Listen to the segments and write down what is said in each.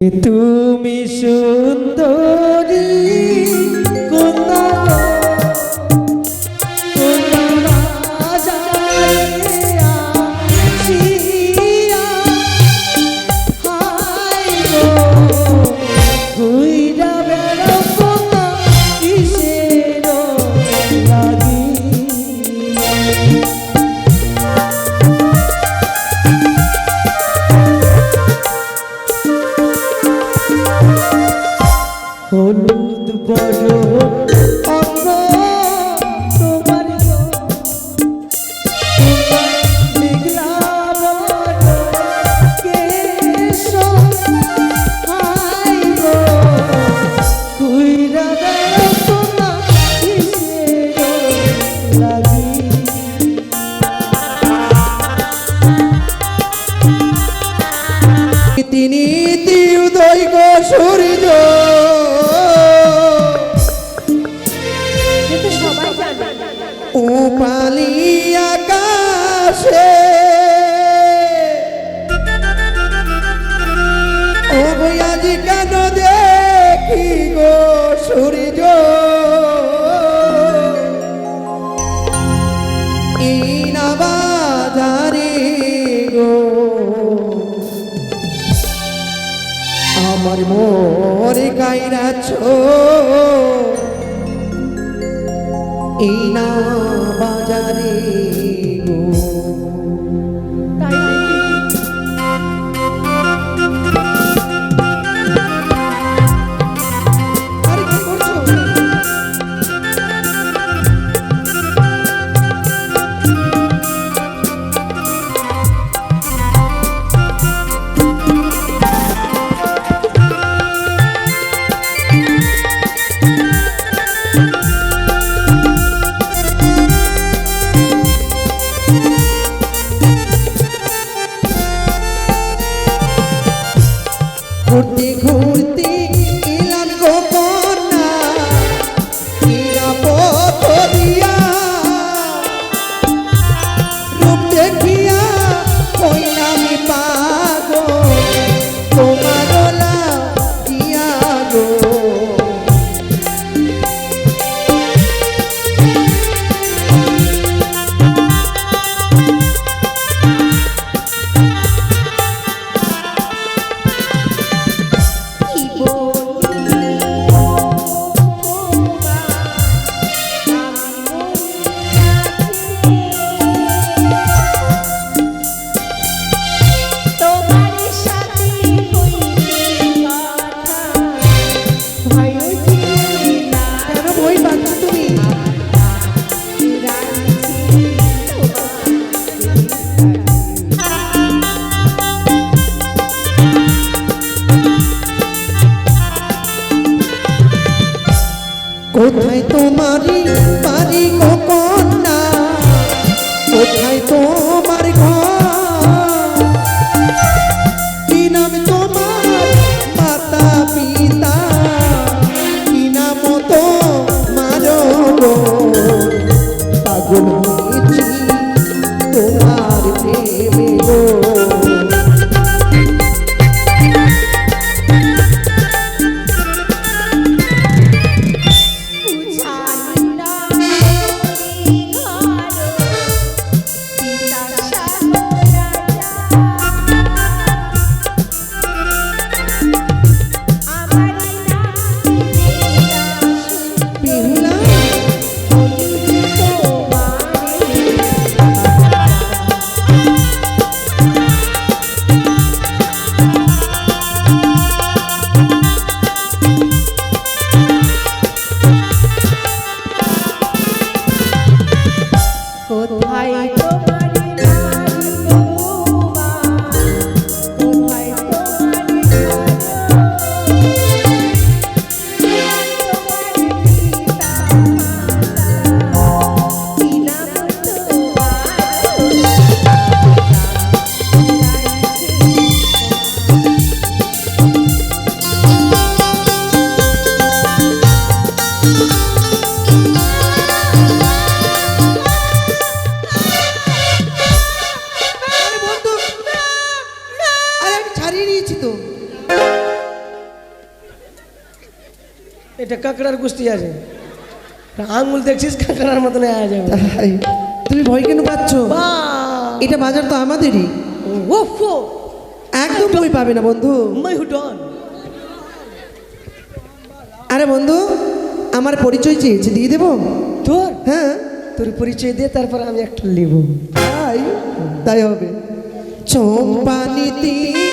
তুমি সুন্দরী। এটা কাঁকড়ার কুস্তি আছে। আঙুল দেখছিস কাঁকড়ার মতন আয়া যাবে। তাই। তুমি ভয় কেন পাচ্ছ? এটা বাজার তো আমাদেরই। একদম ভয় পাবে না বন্ধু। আরে বন্ধু আমার পরিচয় চেয়েছি দিয়ে দেবো? তোর? হ্যাঁ। তোর পরিচয় দে তারপর আমি একটা নেব তাই? তাই হবে। চম্পানিতি পারি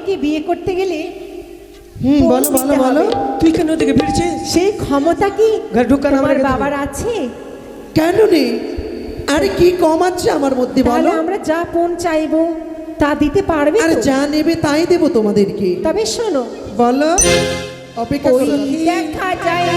মেয়েকে বিয়ে করতে গেলে হুম বলো বলো বলো। তুই কেন ওদিকে ফিরছিস সেই ক্ষমতা কি আমাকে বাবার আছে? কেন নেই আরে কি কম আছে আমার মধ্যে বলো। আমরা যা পণ চাইব তা দিতে পারবে আরে? যা নেবে তাই দেবো তোমাদেরকে। তবে শোনো। বলো অপেক্ষা দেখা যায়।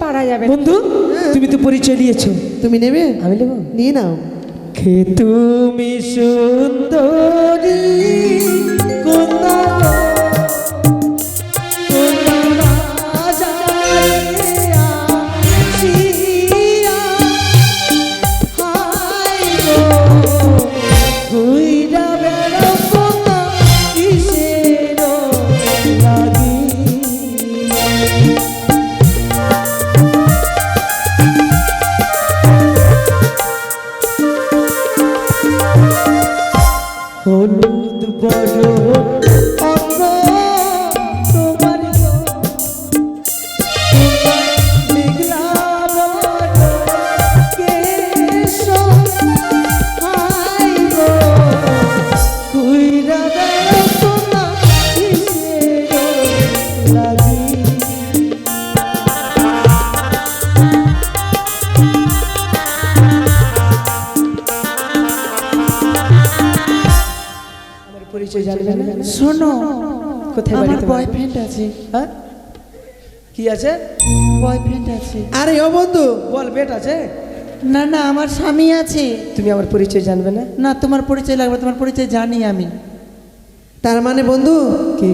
পারা যাবে। বন্ধু তুমি তো পরিচয় দিয়েছ। তুমি নেবে? আমি নেব। নিয়ে নাও। খে তুমি সুন্দরী কোনা হলুদ বড় কোথায় বাড়ি আমার তোমার? বয়ফ্রেন্ড আছে। হ্যাঁ? কি আছে? বয়ফ্রেন্ড আছে। আরে ও বন্ধু বল বেট আছে? না না আমার স্বামী আছে। তুমি আমার পরিচয় জানবে না? না তোমার পরিচয় লাগবে তোমার পরিচয় জানি আমি। তার মানে বন্ধু কি?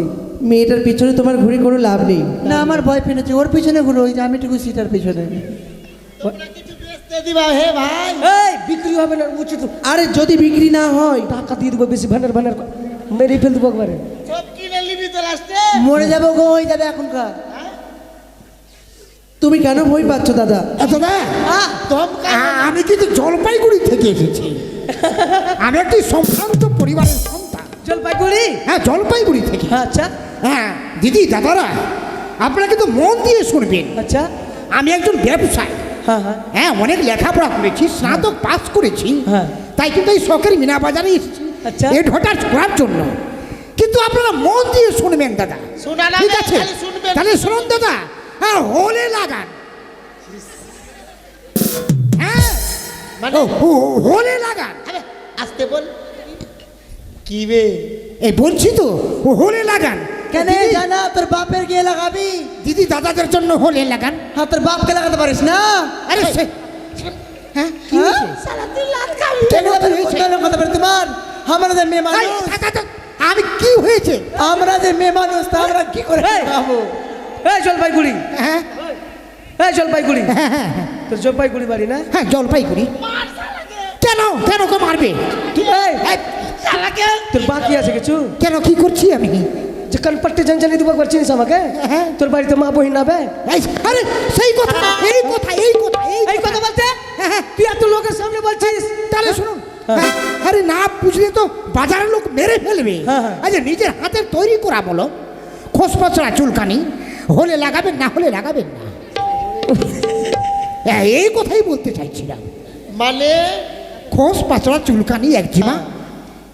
মেয়েটার পিছনে তোমার ঘুরে কোনো লাভ নেই। না আমার বয়ফ্রেন্ড আছে। ওর পিছনে ঘুরো ওই যে আমি টুকু সিটার পিছনে। দিবা হে ভাই? এই বিক্রি হবে না উচিত আরে যদি বিক্রি না হয় টাকা দিয়ে দেবো বেশি ভান্ডার ভান্ডার মেরে ফেল দেবো একবারে। মরে যাব গো ওই যাবে এখনকার। তুমি কেন ভয় পাচ্ছ দাদা? আচ্ছা দা আমি কিন্তু জলপাইগুড়ি থেকে এসেছি। আমি একটি সম্ভ্রান্ত পরিবারের সন্তান। জলপাইগুড়ি? হ্যাঁ জলপাইগুড়ি থেকে। আচ্ছা। হ্যাঁ দিদি দাদারা আপনারা কিন্তু মন দিয়ে শুনবেন। আচ্ছা। আমি একজন ব্যবসায়ী। হ্যাঁ হ্যাঁ। হ্যাঁ অনেক লেখাপড়া করেছি স্নাতক পাস করেছি। হ্যাঁ। তাই কিন্তু এই শখের মিনা বাজারে এসেছি। আচ্ছা। করার জন্য। কিন্তু আপনারা মন দিয়ে শুনবেন দাদা। ঠিক আছে? তাহলে শুনুন দাদা। হ্যাঁ হোলে লাগান। হ্যাঁ? ও, হোলে লাগান। আসতে বল। কি বে? এই বলছি তো ও হোলে লাগান। কেন জানা তোর বাপের গিয়ে লাগাবি? দিদি দাদাদের জন্য হোলে লাগান। হ্যাঁ তোর বাপকে লাগাতে পারিস না? আরে সে হ্যাঁ কি হ্যাঁ? হয়েছে? কেন তোর কোথায় লাগাতে পারি তোমার। আমরা যে মেয়ে মানুষ। আমি কি হয়েছে? আমরা যে মেয়ে মানুষ তা আমরা কি করে খাব? এই জলপাইগুড়ি। হ্যাঁ। এই জলপাইগুড়ি। হ্যাঁ হ্যাঁ হ্যাঁ। জলপাইগুড়ি বাড়ি না? হ্যাঁ জলপাইগুড়ি। কেন? কেন কে মারবে? তোর বাকি আছে কিছু? কেন কি করছি আমি? যে কানপাট্টি জানজানি দিব একবার চিনিস আমাকে? হ্যাঁ। তোর বাড়িতে মা বহিন নাবে আরে সেই কথা এই কথা এই কথা এই কথা বলতে? হ্যাঁ, হ্যাঁ, তুই এত লোকের সামনে বলছিস? তাহলে হ্যাঁ, আরে না বুঝলে তো বাজারের লোক মেরে ফেলবে। হ্যাঁ, হ্যাঁ। আচ্ছা নিজের হাতের তৈরি করা বলো। খোসপচড়া চুলকানি। হলে লাগাবেন না হলে লাগাবেন না। হ্যাঁ, এই কথাই বলতে চাইছিলাম। মানে? খোস পাচড়া চুলকানি একজিমা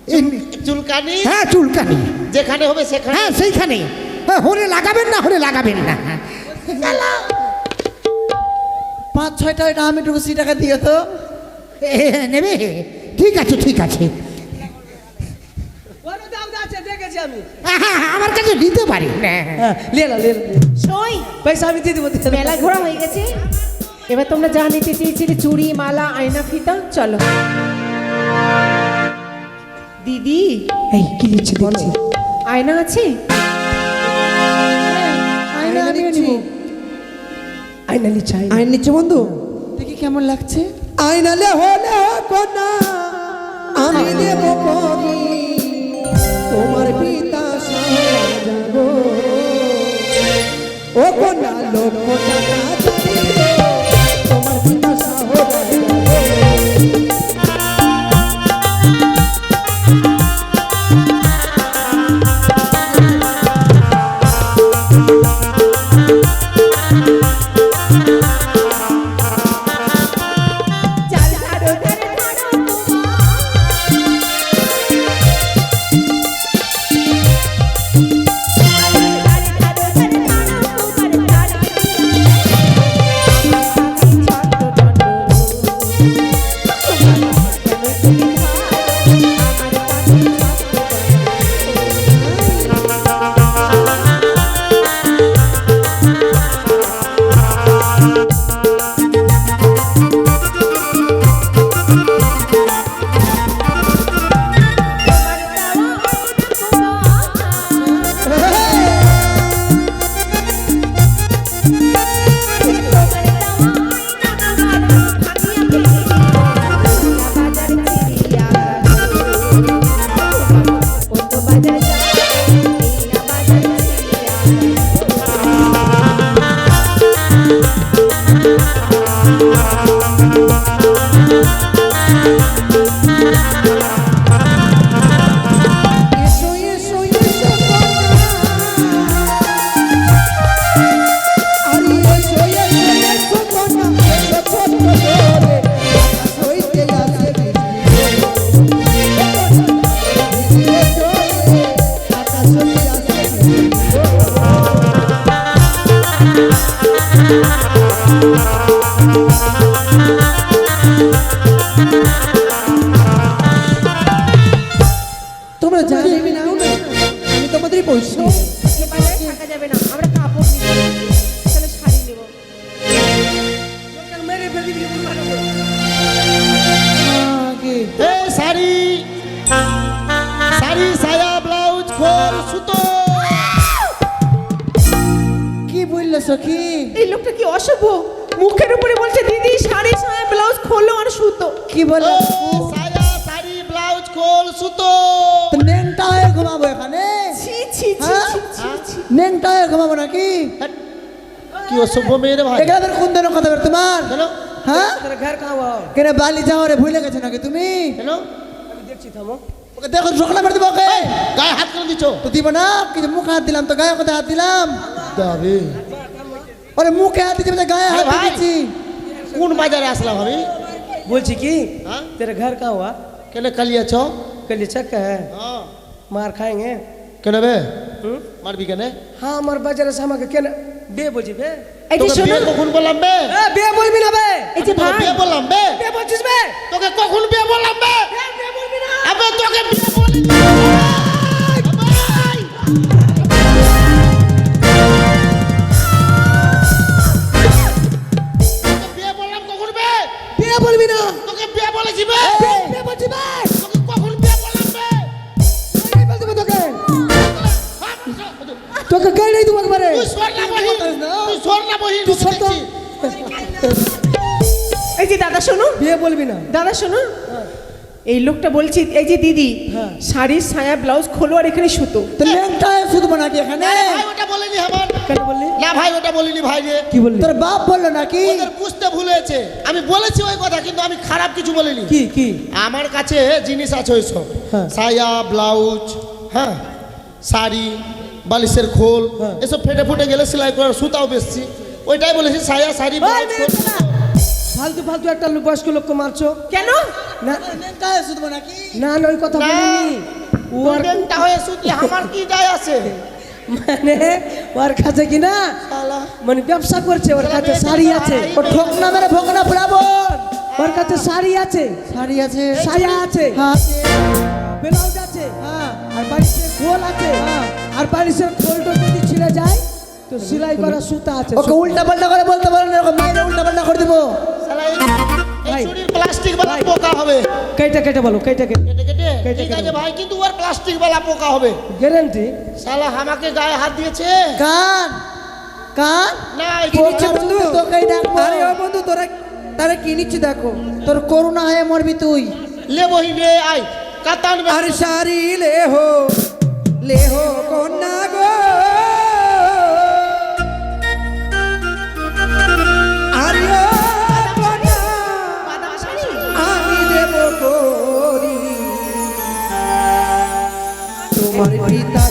এই- চুলকানি? হ্যাঁ চুলকানি। যেখানে হবে সেখানে। হ্যাঁ সেইখানে। হ্যাঁ, হলে লাগাবেন না হলে লাগাবেন না। পাঁচ ছয়টা আমি একটু কুচি টাকা দিও তো। নেবে? ঠিক আছে ঠিক আছে। দেখেছি আমি। হ্যাঁ, আমার কাছে নিতে পারি। হ্যাঁ, হ্যাঁ। হ্যাঁ লিয়ে না লিয়ে না সই। পয়সা আমি দিয়ে দেবো মেলা ঘোরা হয়ে গেছে। এবার তোমরা যা নিতে চেয়েছিলে চুড়ি মালা আয়না ফিতা চলো। দিদি এই কি দেখছি আয়না আছে? আয়না আমিও নিব। আয়না লিখছে আয়না। নিচ্ছে বন্ধু। দেখি কেমন লাগছে আইনালে হলে কন্যা আমি দেব কবি তোমার পিতা যাব ও কন্যা লোক কি মুখের উপরে বলছে দিদি শাড়ি সায়া ব্লাউজ খোলো আর সুতো। কি বলল এ, সায়া শাড়ি ব্লাউজ খোল সুতো। তো নেংটা হয়ে ঘুমাবো এখানে? ছি ছি ছি হ্যাঁ? নেংটা হয়ে? ঘুমাবো নাকি? কি অসভ্য মেয়ে রে ভাই। এখানে আবার কোন ধরনের কথা বলে তোমার। হ্যাঁ? তোর ঘর কাহা हुआ কেন বালি যাওয়া রে ভুলে গেছো নাকি তুমি? কেন আমি দেখছি থামো। ওকে দেখো ঝোঁকলা গায়ে হাত করে দিচ্ছ তো দিব না কিছু মুখে হাত দিলাম তো গায়ে কোথায় হাত দিলাম? দাবি। আরে মুখে হাত দিচ্ছে গায়ে হাত দিচ্ছি কোন বাজারে আসলাম আমি বলছি কি तेरे घर का हुआ কেন কালিয়া চক কালিয়া চক है মার খাएँगे কেন বে মারবি কেন হ্যাঁ আমার বাজারে আমাকে কেন বে বলছি বে এই শোনো কখন বললাম বে বে বলবি না বে এই যে ভাই বে বললাম বে বে বলছিস বে তোকে কখন বে বললাম বে বে বলবি না আবে তোকে বে বলি ভাই দাদা শোনো। এই লোকটা বলছি এই যে দিদি হ্যাঁ। শাড়ির ছায়া ব্লাউজ খোলো আর এখানে সুতো। তো শুধু নাকি এখানে? ওটা বলিনি আমার। কেন বললি? না ভাই ওটা বলিনি ভাই কি বললি? তোর বাপ বলল নাকি? ওদের বুঝতে ভুলেছে। আমি বলেছি ওই কথা কিন্তু আমি খারাপ কিছু বলিনি। কি কি? আমার কাছে জিনিস আছে ওইসব হ্যাঁ। সায়া ব্লাউজ হ্যাঁ শাড়ি বালিশের খোল হ্যাঁ। এসব ফেটে ফুটে গেলে সেলাই করার সুতাও বেচছি। ওইটাই বলেছি সায়া শাড়ি ব্লাউজ। ফালতু ফালতু একটা লোক- বয়স্ক লোককে মারছো। কেন? না। শুধু নাকি না না ওই কথা। বলিনি। ওর দুর্গেনটা হয়ে সুতলে আমার কি যায় আছে? মানে ওর কাছে কি না মানে ব্যবসা করছে ওর কাছে শাড়ি আছে। ও ঠোকনা মেরে ভোকনা ফুরাবো ওর কাছে শাড়ি আছে। শাড়ি আছে। সায়া আছে। হ্যাঁ। ব্লাউজ আছে। হ্যাঁ আর বাড়িতে খোল আছে। আর বাড়িতে খোলটা যদি ছিঁড়ে যায় তো করা সুতা আছে ওকে উল্টা পাল্টা করে বলতে পারেন এরকম মেয়েরা উল্টা পাল্টা করে দেবো। প্লাস্টিক বালা পোকা হবে। কেটে কেটে বলো কেটে কেটে। কেটে ঠিক আছে ভাই কিন্তু ওর প্লাস্টিক বালা পোকা হবে। গ্যারান্টি? শালা আমাকে গায়ে হাত দিয়েছে? কান কান? না কিনিচ্ছে বন্ধু। তোকে দেখো আরে ও বন্ধু তোরা তারে কিনিচ্ছে দেখো। তোর করুণা হয় মরবি তুই। লে বহি রে আই কাতান আর সারি লে হো লে হো না গো। তোমার পিতা